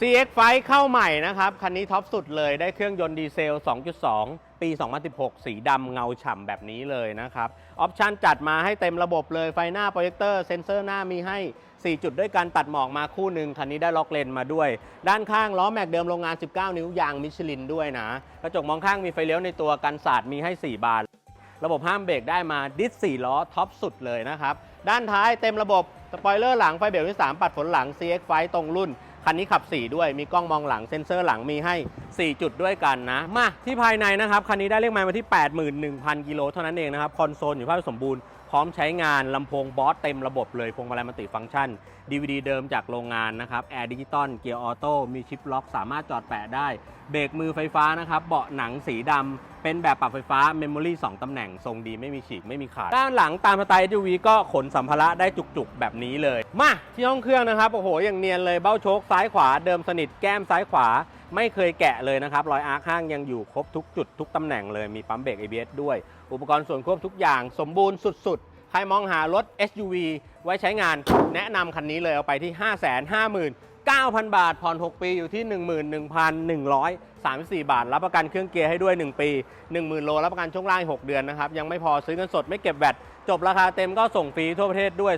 CX ไฟเข้าใหม่นะครับ คันนี้ท็อปสุดเลยได้เครื่องยนต์ดีเซล 2.2 ปี 2016 สีดำเงาฉ่ำแบบนี้เลยนะครับ ออปชันจัดมาให้เต็มระบบเลยไฟหน้าโปรเจคเตอร์เซนเซอร์หน้ามีให้ 4 จุดด้วยการตัดหมอกมาคู่หนึ่งคันนี้ได้ล็อกเลนมาด้วย ด้านข้างล้อแม็กเดิมโรงงาน 19 นิ้วยางมิชลินด้วยนะ กระจกมองข้างมีไฟเลี้ยวในตัวกันสาดมีให้ 4 บาน ระบบห้ามเบรกได้มาดิส4ล้อท็อปสุดเลยนะครับ ด้านท้ายเต็มระบบสปอยเลอร์หลังไฟเบรกที่3ปัดฝนหลัง CX ไฟตรงรุ่น คันนี้ขับ 4 ด้วย มีกล้องมองหลังเซ็นเซอร์หลังมีให้ 4 จุดด้วยกันนะ มาที่ภายในนะครับ คันนี้ได้เลขไมล์มาที่ 81,000 กิโลเท่านั้นเองนะครับ คอนโซลอยู่ภาพสมบูรณ์พร้อมใช้งานลำโพงบอสเต็มระบบเลยพวงมาลัยมัลติฟังก์ชัน DVD เดิมจากโรงงานนะครับแอร์ดิจิตอลเกียร์ออโต้มีชิปล็อกสามารถจอดแปะได้ เบรกมือไฟฟ้านะครับ เบาะหนังสีดำเป็นแบบปรับไฟฟ้าเมมโมรี่2ตำแหน่ง ทรงดีไม่มีฉีกไม่มีขาด ด้านหลังตามสไตล์ SUV ก็ขนสัมภาระได้จุกๆ แบบนี้เลย มาที่ห้องเครื่องนะครับโอ้โหอย่างเนียนเลยเบ้าโชคซ้ายขวาเดิมสนิทแก้มซ้ายขวา ไม่เคยแกะเลยนะครับรอยอาร์คข้างยังอยู่ครบทุกจุดทุกตำแหน่งเลยมีปั๊มเบรก ABS ด้วย อุปกรณ์ส่วนควบทุกอย่างสมบูรณ์สุด ๆ ใครมองหารถ SUV ไว้ใช้งานแนะนำคันนี้เลยเอาไปที่ 5 5 9 0 0 0 บาท ผ่อน 6 ปีอยู่ที่ 11,134 บาท รับประกันเครื่องเกียร์ให้ด้วย 1 ปี 10,000 โล รับประกันช่วงล่างอีก6เดือนนะครับ ยังไม่พอซื้อเงินสดไม่เก็บแบตจบราคาเต็มก็ส่งฟรีทั่วประเทศด้วย